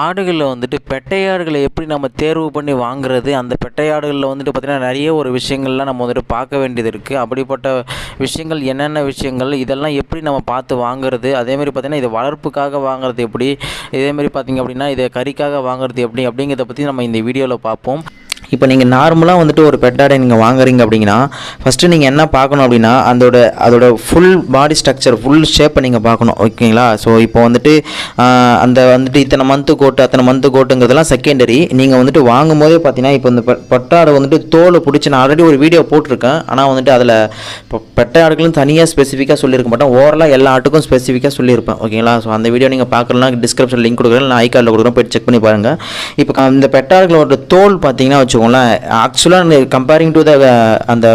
ஆடுகளில் வந்துட்டு பெட்டையாடுகளை எப்படி நம்ம தேர்வு பண்ணி வாங்குறது? அந்த பெட்டையாடுகளில் வந்துட்டு பார்த்திங்கன்னா நிறைய ஒரு விஷயங்கள்லாம் நம்ம வந்துட்டு பார்க்க வேண்டியது இருக்குது அப்படிப்பட்ட விஷயங்கள் என்னென்ன விஷயங்கள் இதெல்லாம் எப்படி நம்ம பார்த்து வாங்குறது? அதேமாதிரி பார்த்திங்கன்னா இது வளர்ப்புக்காக வாங்குறது எப்படி? இதேமாரி பார்த்திங்க அப்படின்னா இதை கறிக்காக வாங்குறது எப்படி? அப்படிங்கிறத பற்றி நம்ம இந்த வீடியோவில் பார்ப்போம். இப்போ நீங்கள் நார்மலாக வந்துட்டு ஒரு பெட்டாடை நீங்கள் வாங்குறீங்க அப்படிங்கன்னா ஃபஸ்ட்டு நீங்கள் என்ன பார்க்கணும் அப்படின்னா அதோட அதோட ஃபுல் பாடி ஸ்ட்ரக்சர் ஃபுல் ஷேப்பை நீங்கள் பார்க்கணும் ஓகேங்களா? ஸோ இப்போ வந்துட்டு அந்த வந்துட்டு இத்தனை மந்த்து கோட்டு அத்தனை மந்த்து கோட்டுங்கிறதெல்லாம் செகண்டரி நீங்கள் வந்துட்டு வாங்கும் போதே பார்த்தீங்கன்னா இப்போ இந்த பெ- பெட்டாடை வந்துட்டு தோலை பிடிச்சி நான் ஆல்ரெடி ஒரு வீடியோ போட்டிருக்கேன். ஆனால் வந்துட்டு அதில் இப்போ பெட்டாடுகளும் தனியாக ஸ்பெசிஃபிக்காக சொல்லியிருக்க மாட்டேன். ஓவரலாக எல்லா ஆட்டுக்கும் ஸ்பெசிஃபிக்காக சொல்லியிருப்பேன் ஓகேங்களா? ஸோ அந்த வீடியோ நீங்கள் பார்க்கலாம் டிஸ்கிரிப்ஷன் லிங்க் கொடுக்குறேன். நான் ஐ கார்டில் கொடுக்குறேன் போய் செக் பண்ணி பாருங்கள் இப்போ அந்த இந்த பெட்டாடுகளோட தோல் பார்த்தீங்கன்னா வச்சுக்கோங்களேன். ஆக்சுவலாக கம்பேரிங் டு த அந்த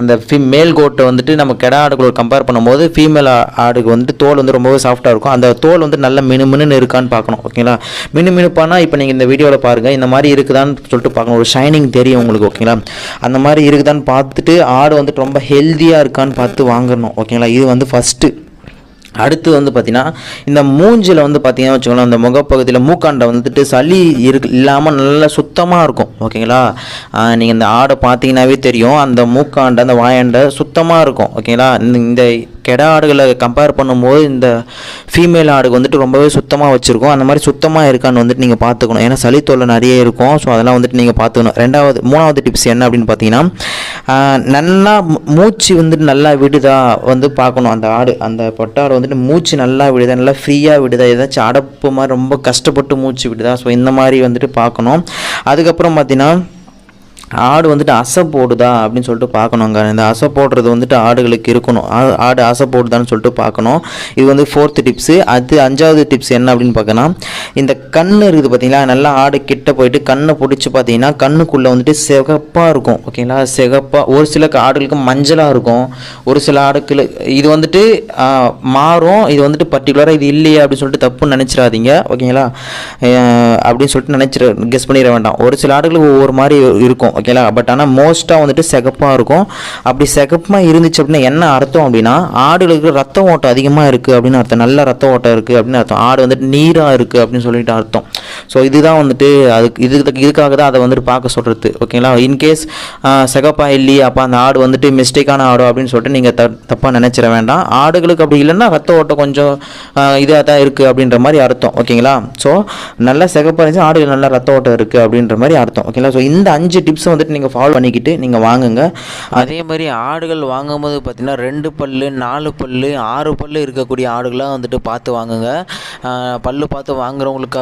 அந்த ஃபி மேல் கோட்டை வந்துட்டு நம்ம கெடா ஆடுகளோட கம்பேர் பண்ணும்போது ஃபீமேல் ஆடுக்கு வந்துட்டு தோல் வந்து ரொம்பவே சாஃப்டாக இருக்கும். அந்த தோல் வந்து நல்ல மினுமினுன்னு இருக்கான்னு பார்க்கணும் ஓகேங்களா மினுமினுப்பானா இப்போ நீங்கள் இந்த வீடியோவில் பாருங்கள் இந்த மாதிரி இருக்குதான்னு சொல்லிட்டு பார்க்கணும். ஒரு ஷைனிங் தெரியும் உங்களுக்கு ஓகேங்களா அந்த மாதிரி இருக்குதான்னு பார்த்துட்டு ஆடு வந்துட்டு ரொம்ப ஹெல்த்தியாக இருக்கான்னு பார்த்து வாங்கணும் ஓகேங்களா இது வந்து ஃபஸ்ட்டு அடுத்து வந்து பார்த்தீங்கன்னா இந்த மூஞ்சில் வந்து பார்த்தீங்கன்னா வச்சுக்கோங்களேன் அந்த முகப்பகுதியில் மூக்காண்டை வந்துட்டு சளி இருக்கு இல்லாமல் நல்லா சுத்தமாக இருக்கும் ஓகேங்களா? நீங்கள் இந்த ஆடை பார்த்தீங்கன்னாவே தெரியும் அந்த மூக்காண்டை அந்த வாயாண்டை சுத்தமாக இருக்கும் ஓகேங்களா? இந்த இந்த கெடா ஆடுகளை கம்பேர் பண்ணும்போது இந்த ஃபீமேல் ஆடுக்கு வந்துட்டு ரொம்பவே சுத்தமாக வச்சுருக்கோம். அந்த மாதிரி சுத்தமாக இருக்கான்னு வந்துட்டு நீங்கள் பார்த்துக்கணும் ஏன்னா சளி தொல்லை நிறைய இருக்கும். ஸோ அதெல்லாம் வந்துட்டு நீங்கள் பார்த்துக்கணும் ரெண்டாவது மூணாவது டிப்ஸ் என்ன அப்படின்னு பார்த்தீங்கன்னா நல்லா மூச்சு வந்துட்டு நல்லா விடுதா வந்து பார்க்கணும். அந்த ஆடு அந்த பொட்டாடு வந்துட்டு மூச்சு நல்லா விடுதா நல்லா ஃப்ரீயாக விடுதா ஏதாச்சும் அடப்பு மாதிரி ரொம்ப கஷ்டப்பட்டு மூச்சு விடுதா. ஸோ இந்த மாதிரி வந்துட்டு பார்க்கணும். அதுக்கப்புறம் பார்த்தீங்கன்னா ஆடு வந்துட்டு அசை போடுதா அப்படின்னு சொல்லிட்டு பார்க்கணுங்க. இந்த அசை போடுறது வந்துட்டு ஆடுகளுக்கு இருக்கணும். ஆ- ஆடு அசை போடுதான்னு சொல்லிட்டு பார்க்கணும். இது வந்து ஃபோர்த்து டிப்ஸு அது அஞ்சாவது டிப்ஸ் என்ன அப்படின்னு பார்க்கணும் இந்த கண் இருக்குது பார்த்தீங்களா? நல்லா ஆடு கிட்ட போயிட்டு கண்ணை பிடிச்சி பார்த்தீங்கன்னா கண்ணுக்குள்ளே வந்துட்டு சிகப்பாக இருக்கும். ஓகேங்களா? சிகப்பாக ஒரு சில ஆடுகளுக்கு மஞ்சளாக இருக்கும். ஒரு சில ஆடுகள் இது வந்துட்டு மாறும். இது வந்துட்டு பர்டிகுலராக இது இல்லையே அப்படின்னு சொல்லிட்டு தப்புன்னு நினச்சிடாதீங்க. ஓகேங்களா? அப்படின்னு சொல்லிட்டு நினச்சிட கெஸ் பண்ணிட வேண்டாம். ஒரு சில ஆடுகளுக்கு ஒவ்வொரு மாதிரி இருக்கும். ஓகேங்களா பட் ஆனால் மோஸ்ட்டாக வந்துட்டு சிகப்பாக இருக்கும். அப்படி சிகப்பாக இருந்துச்சு அப்படின்னா என்ன அர்த்தம் அப்படின்னா ஆடுகளுக்கு ரத்த ஓட்டம் அதிகமாக இருக்குது அப்படின்னு அர்த்தம். நல்ல ரத்த ஓட்டம் இருக்குது அப்படின்னு அர்த்தம். ஆடு வந்துட்டு நீராக இருக்குது அப்படின்னு சொல்லிட்டு அர்த்தம். ஸோ இதுதான் வந்துட்டு அதுக்கு இதுக்கு இதுக்காக தான் அதை வந்துட்டு பார்க்க சொல்கிறது ஓகேங்களா இன்கேஸ் சிகப்பாக இல்லையே அப்போ அந்த ஆடு வந்துட்டு மிஸ்டேக்கான ஆடு அப்படின்னு சொல்லிட்டு நீங்கள் த தப்பாக நினச்சிட வேண்டாம். ஆடுகளுக்கு அப்படி இல்லைன்னா ரத்த ஓட்டம் கொஞ்சம் இதாக தான் இருக்குது அப்படின்ற மாதிரி அர்த்தம். ஓகேங்களா ஸோ நல்லா சிகப்பாக இருந்துச்சு ஆடுகள் நல்லா ரத்த ஓட்டம் இருக்குது அப்படின்ற மாதிரி அர்த்தம். ஓகேங்களா ஸோ இந்த அஞ்சு டிப்ஸ் வந்துட்டு நீங்கள் ஃபாலோ பண்ணிக்கிட்டு நீங்கள் வாங்குங்க. அதே மாதிரி ஆடுகள் வாங்கும்போது பார்த்திங்கன்னா ரெண்டு பல்லு நாலு பல்லு ஆறு பல்லு இருக்கக்கூடிய ஆடுகளாக வந்துட்டு பார்த்து வாங்குங்க. பல் பல்லு பார்த்து வாங்குறவங்களுக்காக